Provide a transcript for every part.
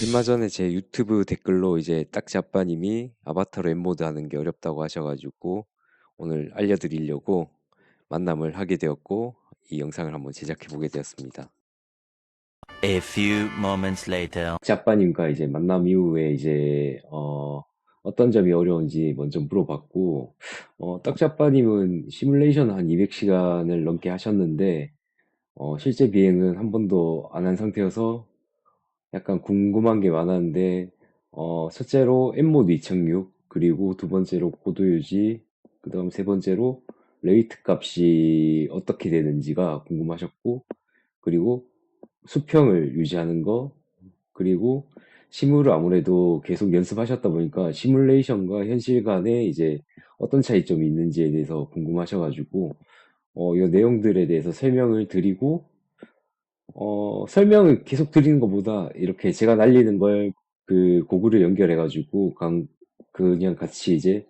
얼마 전에 제 유튜브 댓글로 이제 딱지 아빠님이 아바타로 엠모드 하는 게 어렵다고 하셔가지고 오늘 알려드리려고 만남을 하게 되었고 이 영상을 한번 제작해 보게 되었습니다. A few moments later. 딱지 아빠님과 이제 만남 이후에 이제 어, 어떤 점이 어려운지 먼저 물어봤고 어, 딱지 아빠님은 시뮬레이션 한 200시간을 넘게 하셨는데 어, 실제 비행은 한 번도 안 한 상태여서 약간 궁금한 게 많았는데, 어, 첫째로 엠모드 2006, 그리고 두 번째로 고도 유지, 그 다음 세 번째로 레이트 값이 어떻게 되는지가 궁금하셨고, 그리고 수평을 유지하는 거, 그리고 시뮬을 아무래도 계속 연습하셨다 보니까 시뮬레이션과 현실 간에 이제 어떤 차이점이 있는지에 대해서 궁금하셔 가지고, 어, 이 내용들에 대해서 설명을 드리고, 어, 설명을 계속 드리는 것보다 이렇게 제가 날리는 걸 그 고글을 연결해가지고 강, 그냥 같이 이제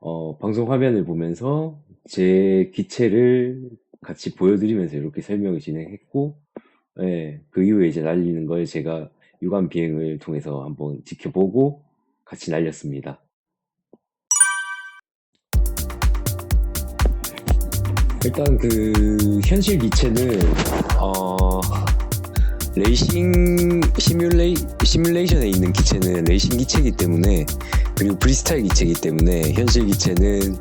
어, 방송 화면을 보면서 제 기체를 같이 보여드리면서 이렇게 설명을 진행했고, 예, 그 이후에 이제 날리는 걸 제가 유관 비행을 통해서 한번 지켜보고 같이 날렸습니다. 일단 그 현실 기체는 어 레이싱 시뮬레이 시뮬레이션에 있는 기체는 레이싱 기체이기 때문에 그리고 프리스타일 기체이기 때문에 현실 기체는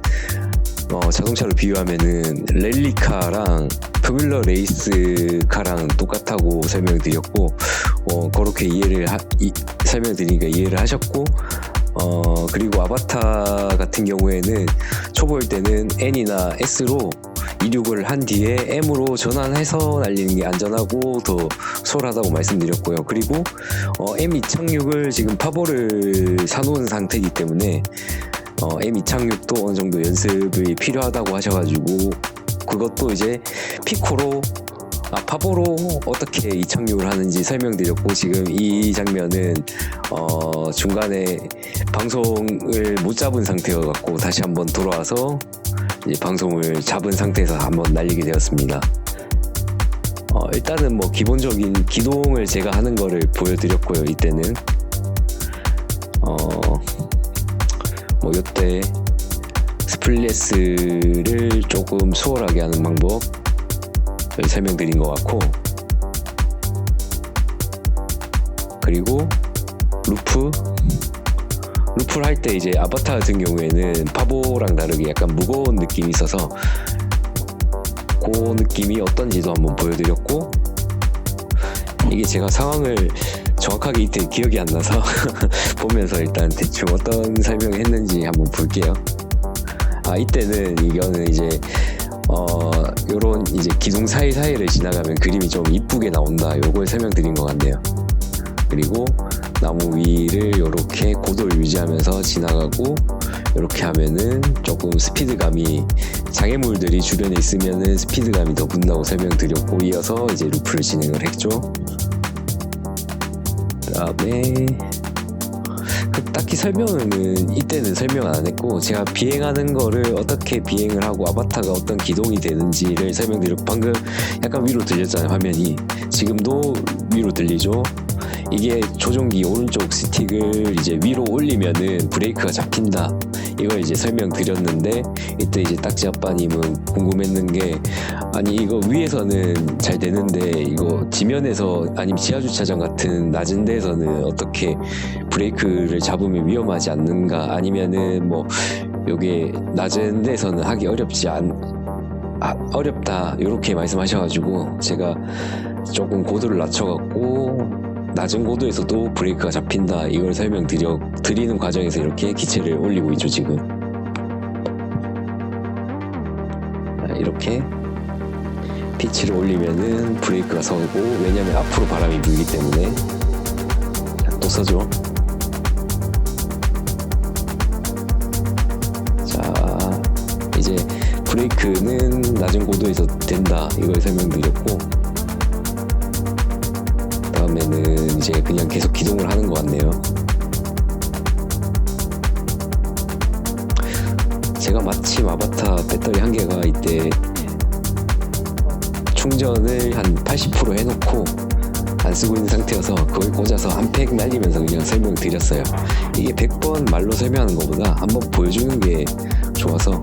어, 자동차로 비유하면은 랠리카랑 포뮬러 레이스카랑 똑같다고 설명드렸고 어, 그렇게 이해를 하, 이, 설명드리니까 이해를 하셨고 어, 그리고 아바타 같은 경우에는 초보일 때는 N이나 S로 이륙을 한 뒤에 M으로 전환해서 날리는 게 안전하고 더 수월하다고 말씀드렸고요. 그리고 어, M 이착륙을 지금 파보를 사놓은 상태이기 때문에 어, M 이착륙도 어느 정도 연습이 필요하다고 하셔가지고 그것도 이제 피코로 아, 파보로 어떻게 이착륙을 하는지 설명드렸고 지금 이 장면은 어, 중간에 방송을 못 잡은 상태여 갖고 다시 한번 돌아와서 방송을 잡은 상태에서 한번 날리게 되었습니다. 어, 일단은 뭐 기본적인 기동을 제가 하는 거를 보여드렸고요. 이때는 어, 뭐 이때 스플레스를 조금 수월하게 하는 방법 설명드린 것 같고 그리고 루프 루프를 할 때 이제 아바타 같은 경우에는 파보랑 다르게 약간 무거운 느낌이 있어서 그 느낌이 어떤지도 한번 보여드렸고 이게 제가 상황을 정확하게 이때 기억이 안 나서 보면서 일단 대충 어떤 설명을 했는지 한번 볼게요. 아 이때는 이거는 이제 어 요런 이제 기둥 사이 사이를 지나가면 그림이 좀 이쁘게 나온다 요걸 설명드린 것 같네요. 그리고 나무 위를 이렇게 고도를 유지하면서 지나가고 이렇게 하면은 조금 스피드감이 장애물들이 주변에 있으면은 스피드감이 더 붙는다고 설명드렸고 이어서 이제 루프를 진행을 했죠. 그다음에 그 딱히 설명은 이때는 설명 안 했고 제가 비행하는 거를 어떻게 비행을 하고 아바타가 어떤 기동이 되는지를 설명드렸고 방금 약간 위로 들렸잖아요 화면이 지금도 위로 들리죠 이게 조종기 오른쪽 스틱을 이제 위로 올리면은 브레이크가 잡힌다. 이걸 이제 설명드렸는데 이때 이제 딱지 아빠님은 궁금했는 게 아니 이거 위에서는 잘 되는데 이거 지면에서 아니면 지하 주차장 같은 낮은 데에서는 어떻게 브레이크를 잡으면 위험하지 않는가 아니면은 뭐 요게 낮은 데서는 하기 어렵지 않 아, 어렵다 이렇게 말씀하셔가지고 제가 조금 고도를 낮춰갖고 낮은 고도에서도 브레이크가 잡힌다. 이걸 설명드려 드리는 과정에서 이렇게 기체를 올리고 있죠 지금. 아, 이렇게 피치를 올리면은 브레이크가 서고 왜냐면 앞으로 바람이 불기 때문에. 또 서죠 자 이제 브레이크는 낮은 고도에서 된다. 이걸 설명드렸고 이제 그냥 계속 기동을 하는 것 같네요. 제가 마침 아바타 배터리 한 개가 이때 충전을 한 80% 해놓고 안 쓰고 있는 상태여서 그걸 꽂아서 한팩 날리면서 그냥 설명드렸어요. 이게 100번 말로 설명하는 것보다 한번 보여주는 게 좋아서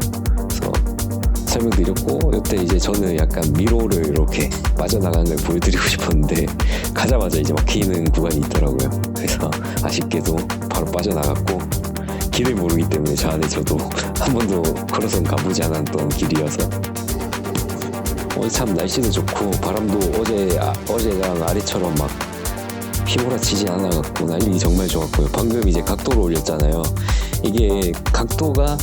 설명드렸고 이때 이제 저는 약간 미로를 이렇게 빠져나가는 걸 보여드리고 싶었는데 가자마자 이제 막히는 구간이 있더라고요. 그래서 아쉽게도 바로 빠져나갔고 길을 모르기 때문에 저 안에 저도 한 번도 걸어서 가보지 않았던 길이어서 오늘 참 날씨도 좋고 바람도 어제 아, 어제랑 아래처럼 막 휘몰아치지 않아갖고 날리기 정말 좋았고요. 방금 이제 각도를 올렸잖아요. 이게 각도가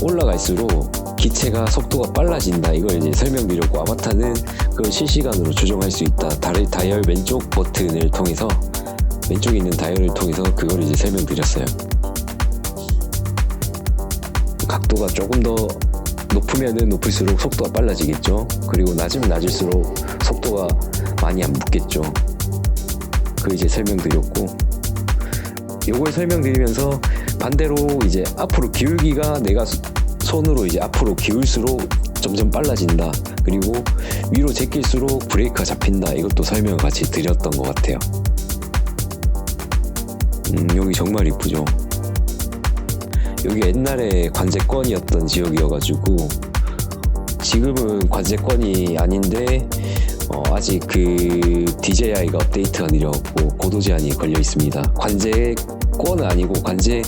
올라갈수록 기체가 속도가 빨라진다. 이걸 이제 설명드렸고 아바타는 그걸 실시간으로 조정할 수 있다. 다리 다이얼 왼쪽 버튼을 통해서 왼쪽에 있는 다이얼을 통해서 그걸 이제 설명드렸어요. 각도가 조금 더 높으면은 높을수록 속도가 빨라지겠죠. 그리고 낮으면 낮을수록 속도가 많이 안 붙겠죠. 그 이제 설명드렸고 요걸 설명드리면서 반대로 이제 앞으로 기울기가 내가 수- 손으로 이제 앞으로 기울수록 점점 빨라진다. 그리고 위로 제낄수록 브레이크가 잡힌다. 이것도 설명을 같이 드렸던 것 같아요. 음, 여기 정말 이쁘죠. 여기 옛날에 관제권이었던 지역이어가지고 지금은 관제권이 아닌데 어, 아직 그 DJI가 업데이트가 느려갖고 고도 제한이 걸려 있습니다. 관제권은 아니고 관제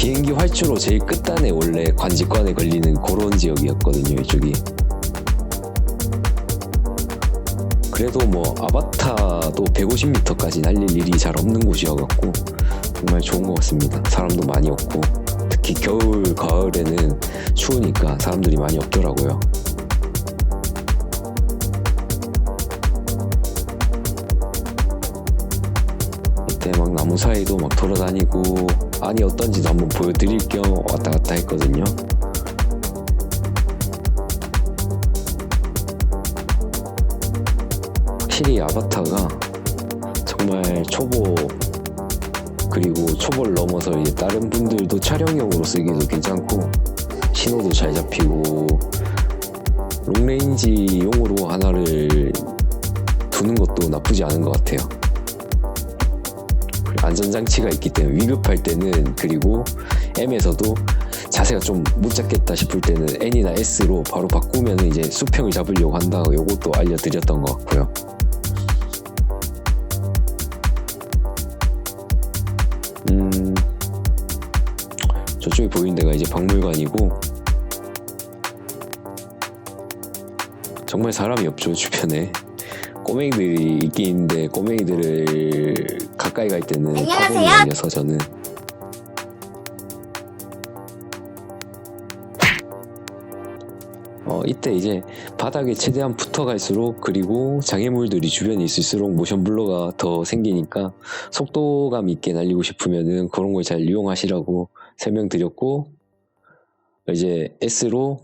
비행기 활주로 제일 끝단에 원래 관제권에 걸리는 그런 지역이었거든요. 이쪽이. 그래도 뭐 아바타도 150m까지 날릴 일이 잘 없는 곳이어갖고 정말 좋은 것 같습니다. 사람도 많이 없고 특히 겨울 가을에는 추우니까 사람들이 많이 없더라고요. 이때 막 나무 사이도 막 돌아다니고 안이 어떤지도 한번 보여드릴 겸 왔다 갔다 했거든요. 확실히 아바타가 정말 초보 그리고 초보를 넘어서 이제 다른 분들도 촬영용으로 쓰기도 괜찮고 신호도 잘 잡히고 롱레인지용으로 하나를 두는 것도 나쁘지 않은 것 같아요. 안전장치가 있기 때문에 위급할 때는 그리고 M에서도 자세가 좀 못 잡겠다 싶을 때는 N이나 S로 바로 바꾸면 이제 수평을 잡으려고 한다. 요것도 알려드렸던 것 같고요. 음, 저쪽에 보이는 데가 이제 박물관이고 정말 사람이 없죠 주변에 꼬맹이들이 있긴 있는데 꼬맹이들을 가까이 갈 때는 안녕하세요. 저는 어, 이때 이제 바닥에 최대한 붙어갈수록 그리고 장애물들이 주변에 있을수록 모션 블러가 더 생기니까 속도감 있게 날리고 싶으면은 그런 걸 잘 이용하시라고 설명드렸고 이제 S로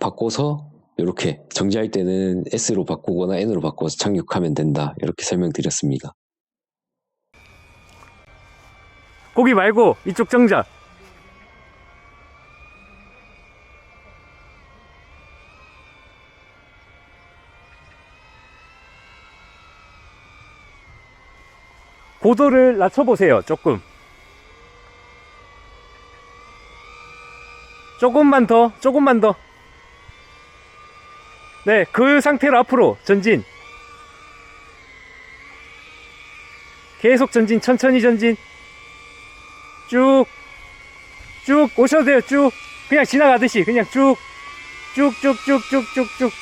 바꿔서 이렇게 정지할 때는 S로 바꾸거나 N으로 바꿔서 착륙하면 된다 이렇게 설명드렸습니다. 거기 말고 이쪽 정자. 고도를 낮춰보세요, 조금. 조금만 더, 조금만 더. 네, 그 상태로 앞으로 전진. 계속 전진, 천천히 전진. 쭉, 쭉 오셔도 돼요, 쭉. 그냥 지나가듯이, 그냥 쭉, 쭉, 쭉, 쭉, 쭉, 쭉, 쭉.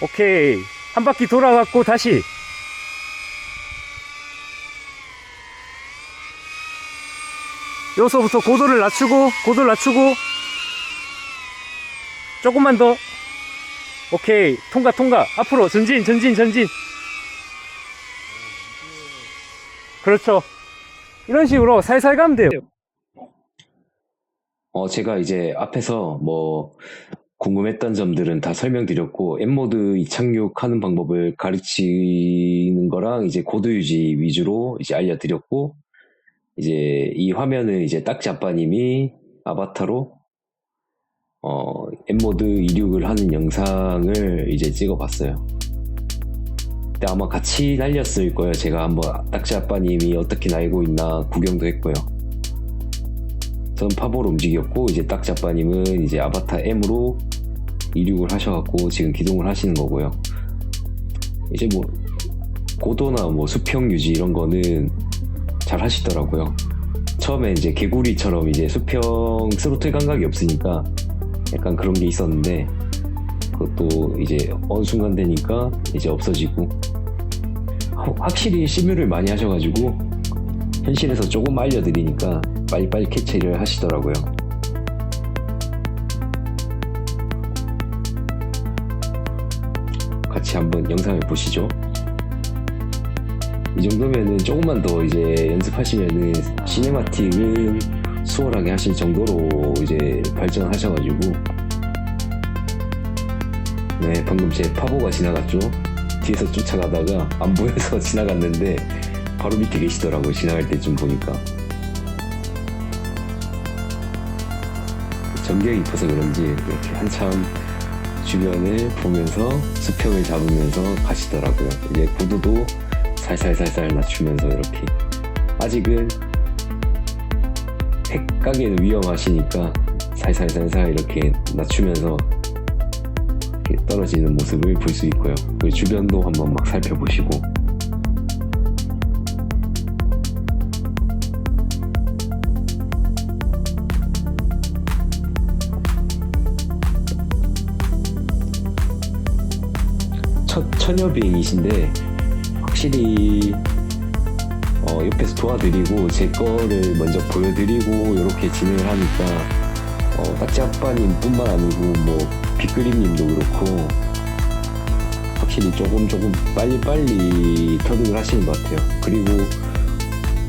오케이. 한 바퀴 돌아갔고, 다시. 여기서부터 고도를 낮추고, 고도를 낮추고, 조금만 더. 오케이. 통과, 통과. 앞으로, 전진, 전진, 전진. 그렇죠. 이런 식으로 살살 가면 돼요. 어, 제가 이제 앞에서 뭐 궁금했던 점들은 다 설명드렸고, M모드 이착륙하는 방법을 가르치는 거랑 이제 고도 유지 위주로 이제 알려드렸고, 이제 이 화면은 이제 딱지 아빠님이 아바타로 어, M모드 이륙을 하는 영상을 이제 찍어봤어요. 그때 아마 같이 날렸을 거예요. 제가 한번 딱지 아빠님이 어떻게 날고 있나 구경도 했고요. 저는 파보로 움직였고 이제 딱지 아빠님은 이제 아바타 M으로 이륙을 하셔갖고 지금 기동을 하시는 거고요. 이제 뭐 고도나 뭐 수평 유지 이런 거는 잘 하시더라고요. 처음에 이제 개구리처럼 이제 수평 스로틀 감각이 없으니까 약간 그런 게 있었는데 그것도 이제 어느 순간 되니까 이제 없어지고 하- 확실히 시뮬을 많이 하셔가지고 현실에서 조금 알려드리니까 빨리빨리 캐치를 하시더라고요. 같이 한번 영상을 보시죠. 이 정도면은 조금만 더 이제 연습하시면은 시네마틱은 수월하게 하실 정도로 이제 발전하셔가지고 네 방금 제 파보가 지나갔죠? 뒤에서 쫓아가다가 안 보여서 지나갔는데 바로 밑에 계시더라고요 지나갈 때쯤 보니까. 전경이 깊어서 그런지 이렇게 한참 주변을 보면서 수평을 잡으면서 가시더라고요. 이제 고도도 살살살살 낮추면서 이렇게. 아직은 택가기는 위험하시니까 살살살살 이렇게 낮추면서 떨어지는 모습을 볼 수 있고요. 그 주변도 한번 막 살펴보시고 첫 처녀 비행이신데 확실히 어, 옆에서 도와드리고 제 거를 먼저 보여드리고 이렇게 진행을 하니까 어, 딱지 아빠님 뿐만 아니고 뭐 빗그림님도 그렇고 확실히 조금 조금 빨리빨리 터득을 하시는 것 같아요. 그리고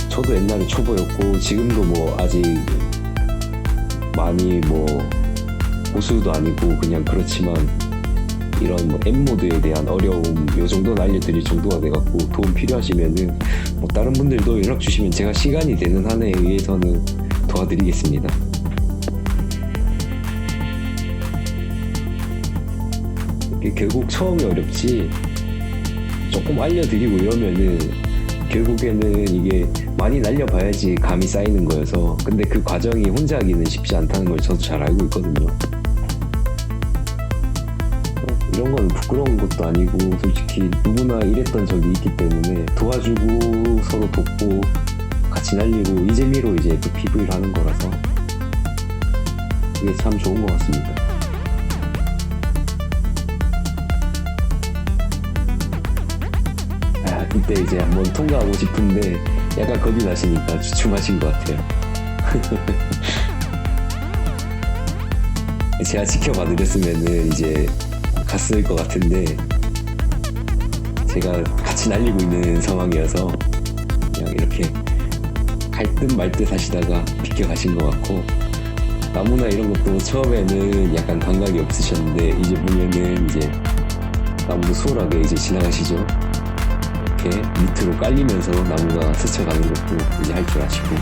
저도 옛날에 초보였고 지금도 뭐 아직 많이 뭐 고수도 아니고 그냥 그렇지만 이런 뭐 M모드에 대한 어려움 요 정도는 알려드릴 정도가 돼갖고 도움 필요하시면은 뭐 다른 분들도 연락 주시면 제가 시간이 되는 한에 의해서는 도와드리겠습니다. 결국 처음이 어렵지 조금 알려드리고 이러면은 결국에는 이게 많이 날려봐야지 감이 쌓이는 거여서 근데 그 과정이 혼자 하기는 쉽지 않다는 걸 저도 잘 알고 있거든요. 어, 이런 거는 부끄러운 것도 아니고 솔직히 누구나 이랬던 적이 있기 때문에 도와주고 서로 돕고 같이 날리고 이 재미로 이제 그 PV를 하는 거라서 이게 참 좋은 것 같습니다. 때 이제 한번 통과하고 싶은데 약간 겁이 나시니까 주춤하신 것 같아요. 제가 지켜봐 드렸으면은 이제 갔을 것 같은데 제가 같이 날리고 있는 상황이어서 그냥 이렇게 갈 듯 말 듯 하시다가 비켜가신 것 같고 나무나 이런 것도 처음에는 약간 감각이 없으셨는데 이제 보면은 이제 나무도 수월하게 이제 지나가시죠 이렇게 밑으로 깔리면서 나무가 스쳐가는 것도 이제 할 줄 아시고.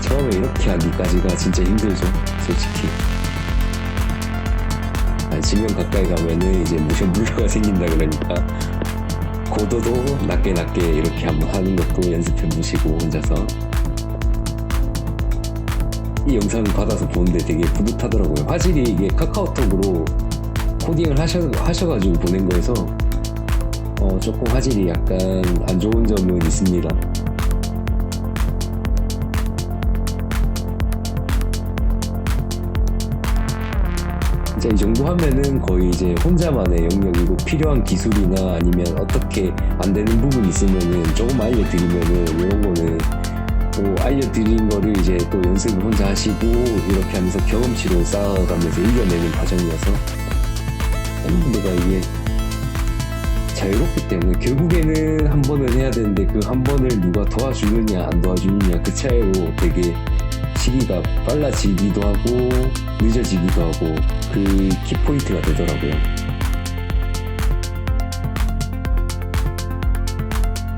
처음에 이렇게 하기까지가 진짜 힘들죠 솔직히. 한 10년 가까이 가면은 이제 모션 블루가 생긴다 그러니까 고도도 낮게 낮게 이렇게 한번 하는 것도 연습해 보시고 혼자서. 이 영상을 받아서 보는데 되게 뿌듯하더라고요. 화질이 이게 카카오톡으로 코딩을 하셔, 하셔가지고 보낸 거여서 어, 조금 화질이 약간 안 좋은 점은 있습니다. 이제 이 정도 하면은 거의 이제 혼자만의 영역이고 필요한 기술이나 아니면 어떻게 안 되는 부분이 있으면은 조금 알려드리면은 이런 거는 또 알려드린 거를 이제 또 연습을 혼자 하시고 이렇게 하면서 경험치로 쌓아가면서 이겨내는 과정이어서 팬분들가 이게 자유롭기 때문에 결국에는 한 번은 해야 되는데 그 한 번을 누가 도와주느냐 안 도와주느냐 그 차이로 되게 시기가 빨라지기도 하고 늦어지기도 하고 그 키포인트가 되더라고요.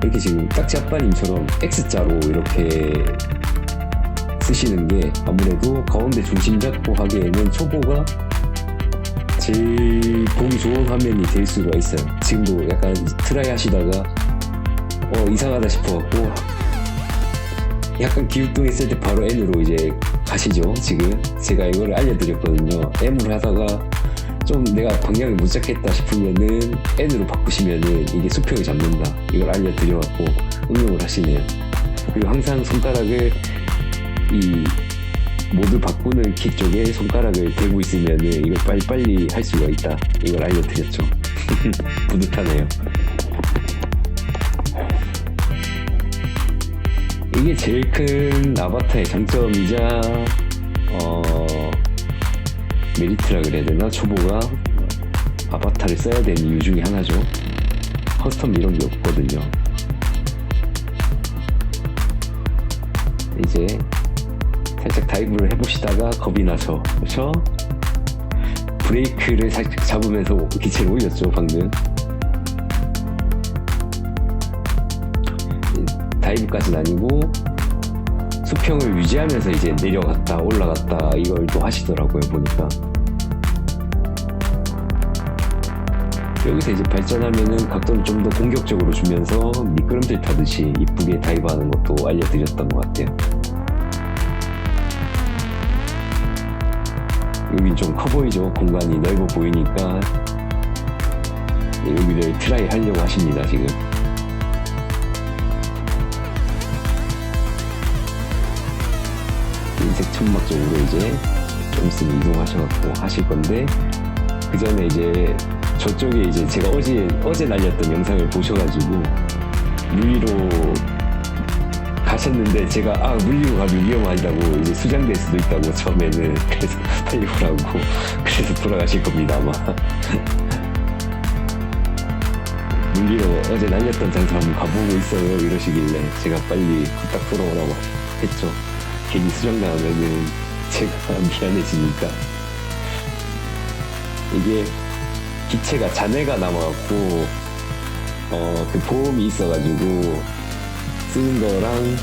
이렇게 지금 딱지 아빠님처럼 X자로 이렇게 쓰시는 게 아무래도 가운데 중심 잡고 하기에는 초보가 제일 보기 좋은 화면이 될 수가 있어요. 지금도 약간 트라이 하시다가 어 이상하다 싶어 갖고 약간 기웃뚱했을 때 바로 N으로 이제 가시죠. 지금 제가 이거를 알려드렸거든요. M으로 하다가 좀 내가 방향을 못 잡겠다 싶으면은 N으로 바꾸시면은 이게 수평을 잡는다. 이걸 알려드려갖고 응용을 하시네요. 그리고 항상 손가락을 이 모드 바꾸는 키 쪽에 손가락을 대고 있으면은 이걸 빨리빨리 할 수가 있다. 이걸 알려드렸죠. 뿌듯하네요. 이게 제일 큰 아바타의 장점이자 어 메리트라 그래야 되나 초보가 아바타를 써야 되는 이유 중에 하나죠. 커스텀 이런 게 없거든요. 이제 살짝 다이브를 해보시다가 겁이 나서. 그렇죠? 브레이크를 살짝 잡으면서 기체를 올렸죠 방금. 다이브까지는 아니고 수평을 유지하면서 이제 내려갔다 올라갔다 이걸 또 하시더라고요 보니까. 여기서 이제 발전하면은 각도를 좀 더 공격적으로 주면서 미끄럼틀 타듯이 이쁘게 다이브하는 것도 알려드렸던 것 같아요 여긴 좀커 보이죠? 공간이 넓어 보이니까. 네, 여기를 트라이 하려고 하십니다 지금. 흰색 천막 쪽으로 이제 좀 있으면 이동하셔갖고 하실 건데 그 전에 이제 저쪽에 이제 제가 어제 어제 날렸던 영상을 보셔가지고 물리로 가셨는데 제가 아 물리로 가면 위험하다고 이제 수장될 수도 있다고 처음에는 그래서 빨리 오라고 그래서 돌아가실 겁니다 아마. 물리로 어제 날렸던 장소 한번 가보고 있어요 이러시길래 제가 빨리 후딱 돌아오라고 했죠. 괜히 수정 나오면은 제가 미안해지니까. 이게 기체가 잔해가 남아갖고 어 그 보험이 있어가지고 쓰는 거랑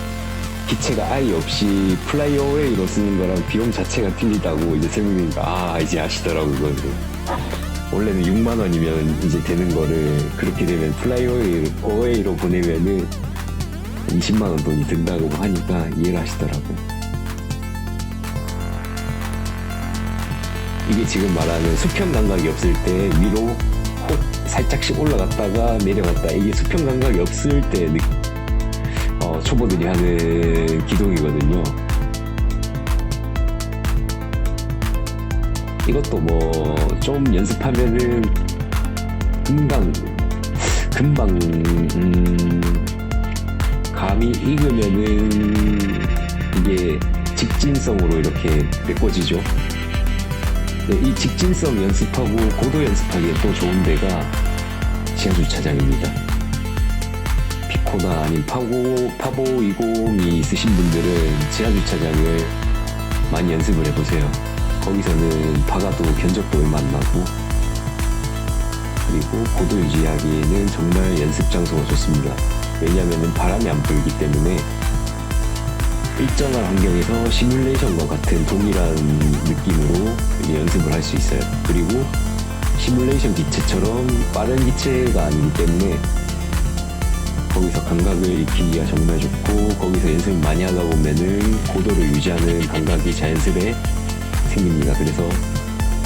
기체가 아예 없이 플라이어웨이로 쓰는 거랑 비용 자체가 틀리다고 이제 설명드니까 아 이제 아시더라고 그거를 원래는 6만 원이면 이제 되는 거를 그렇게 되면 플라이어웨이로 보내면은 20만 원 돈이 든다고 하니까 이해를 하시더라고요. 이게 지금 말하는 수평 감각이 없을 때 위로 혹 살짝씩 올라갔다가 내려갔다 이게 수평 감각이 없을 때 느- 어, 초보들이 하는 기동이거든요. 이것도 뭐 좀 연습하면은 금방 금방 음, 감이 익으면은 이게 직진성으로 이렇게 메꿔지죠. 네, 이 직진성 연습하고 고도 연습하기에 또 좋은 데가 지하 주차장입니다. 피코나 아닌 파고 파보 20이 있으신 분들은 지하 주차장을 많이 연습을 해보세요. 거기서는 박아도 견적도 얼마 안 나고 그리고 고도 유지하기에는 정말 연습 장소가 좋습니다. 왜냐하면 바람이 안 불기 때문에 일정한 환경에서 시뮬레이션과 같은 동일한 느낌으로 연습을 할 수 있어요. 그리고 시뮬레이션 기체처럼 빠른 기체가 아니기 때문에 거기서 감각을 익히기가 정말 좋고 거기서 연습을 많이 하다 보면은 고도를 유지하는 감각이 자연스레 생깁니다. 그래서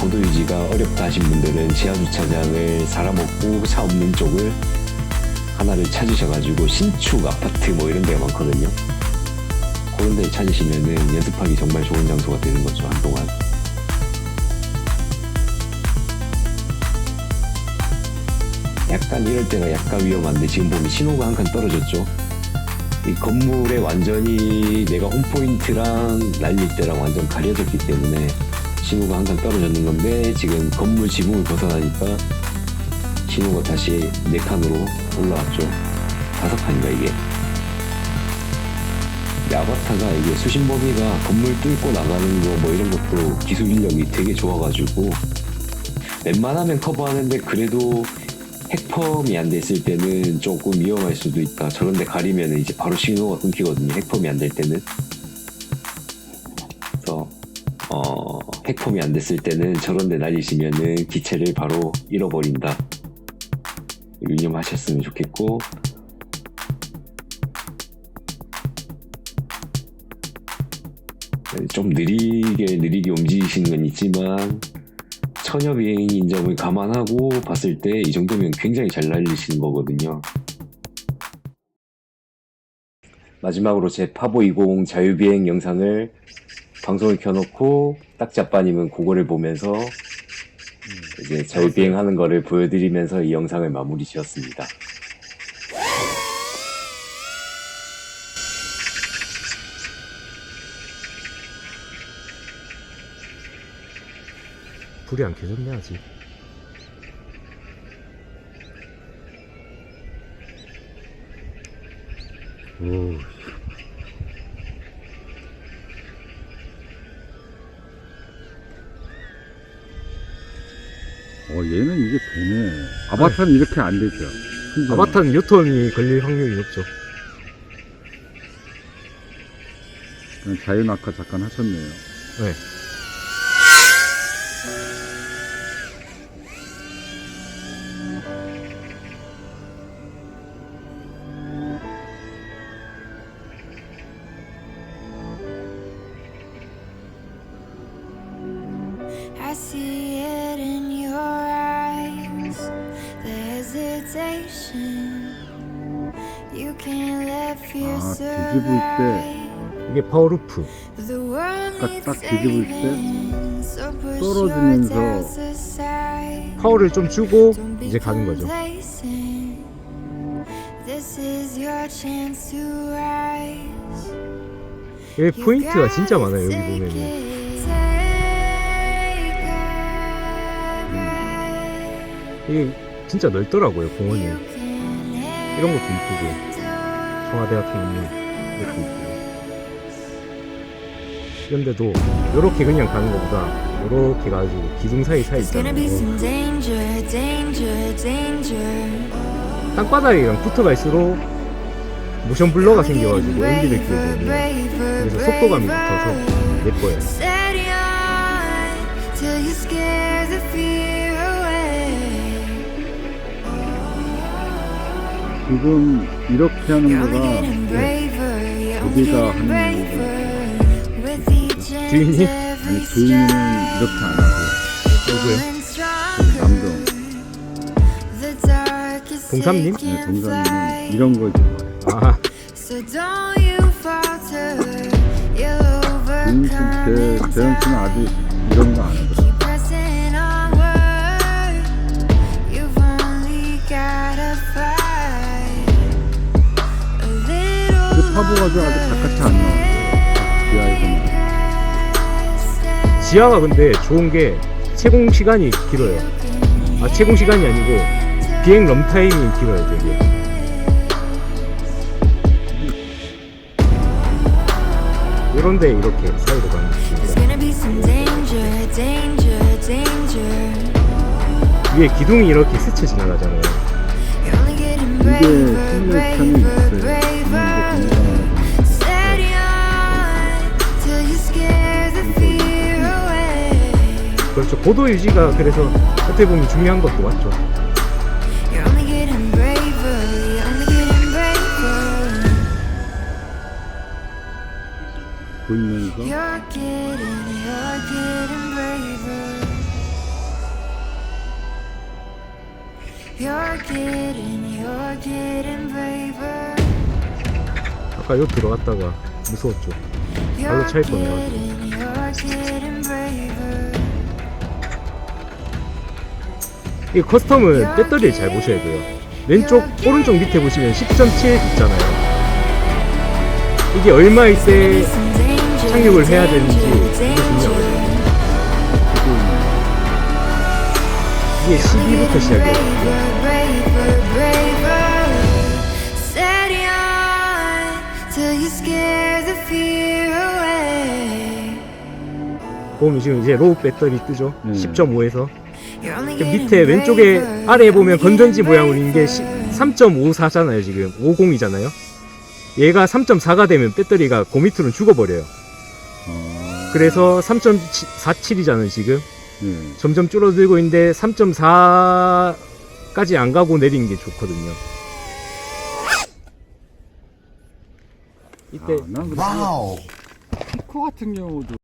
고도 유지가 어렵다 하신 분들은 지하 주차장을 사람 없고 차 없는 쪽을 하나를 찾으셔가지고 신축 아파트 뭐 이런 데가 많거든요. 그런 데 찾으시면은 연습하기 정말 좋은 장소가 되는 거죠, 한동안. 약간 이럴 때가 약간 위험한데 지금 보면 신호가 한 칸 떨어졌죠. 이 건물에 완전히 내가 홈포인트랑 날릴 때랑 완전 가려졌기 때문에 신호가 한 칸 떨어졌는 건데 지금 건물 지붕을 벗어나니까 신호가 다시 네 칸으로 올라왔죠. 다섯 칸인가 이게. 아바타가 이게 수신 범위가 건물 뚫고 나가는 거 뭐 이런 것도 기술 인력이 되게 좋아가지고 웬만하면 커버하는데 그래도 핵펌이 안 됐을 때는 조금 위험할 수도 있다. 저런 데 가리면 이제 바로 신호가 끊기거든요. 핵펌이 안 될 때는. 그래서 어, 핵폼이 안 됐을 때는 저런 데 날리시면은 기체를 바로 잃어버린다. 유념하셨으면 좋겠고 네, 좀 느리게 느리게 움직이시는 건 있지만 처녀 비행 인 점을 감안하고 봤을 때 이 정도면 굉장히 잘 날리시는 거거든요. 마지막으로 제 파보 20 자유비행 영상을 방송을 켜놓고 딱 자빠님은 그거를 보면서 이제 자유비행 하는 거를 보여드리면서 이 영상을 마무리 지었습니다. 불이 안 켜졌네 아직 오. 어, 얘는 이게 되네. 아바타는 이렇게 안 되죠. 순서는. 아바타는 요턴이 걸릴 확률이 높죠 그냥 자유낙하 잠깐 하셨네요. 네. I see it in your eyes, the hesitation. You can't let fear 아, survive. 뒤집을 이게 파워루프 The world 딱- needs 딱 뒤집을 때 saving, so push 떨어지면서 your doubts aside. 파워를 좀 주고 Don't be 이제 가는 거죠 complacent. This is your chance to rise. 이게 포인트가 진짜 많아요 여기 보면은 이게 진짜 넓더라고요 공원이. 이런 것도 이쁘고. 청와대 같은 건물 이것도 이쁘고. 그런데도 이렇게 그냥 가는 것보다 이렇게 가지고 기둥 사이 사이 있잖아요. 땅바닥이랑 붙어갈수록 모션 블러가 생겨가지고 엔진을 끼우거든요 그래서 속도감이 붙어서 예뻐요 지금 이렇게 하는 거가 getting 하는 and 주인이? 아니 주인은 이렇게 안 하고 누구요? 남동 동삼님? 네, fly. 이런 걸 좋아해. 아 overcome 제, 재영 씨는 아직. 이런 거 안 하더라. Keep pressing 좀 아직 바깥이 안 나와. 지하에서는. 지하가 근데 좋은 게 채공 시간이 길어요 아 채공 시간이 아니고 비행 럼타임이 길어요 되게 이런데 이렇게 사이로 가는 There's 게 gonna be some danger, danger, danger. 위에 기둥이 이렇게 스쳐 지나가잖아요 이게 braver, 있어요. 그렇죠 고도 유지가 그래서 어떻게 보면 중요한 것도 맞죠 You're only getting braver, you're only getting braver. 보이면서 You're getting, you're getting braver. You're getting, you're getting braver. 아까 요 들어갔다가 무서웠죠 발로 차일 뻔해가지고. 이 커스텀은 배터리를 잘 보셔야 돼요. 왼쪽 오른쪽 밑에 보시면 10.7 있잖아요. 이게 얼마일 때 착륙을 해야 되는지 이게 중요하거든요 이게 12부터 시작이에요. 보면 지금 이제 로우 배터리 뜨죠? 네. 10.5에서. You're only 그 밑에 왼쪽에 아래에 보면 건전지 모양으로 있는 게 3.54잖아요 지금. 50이잖아요. 얘가 3.4가 되면 배터리가 고 그 밑으로 죽어버려요. 그래서 3.47이잖아요 지금. 음. 점점 줄어들고 있는데 3.4까지 안 가고 내리는 게 좋거든요. 이때 아, 와우. 피코 같은 경우도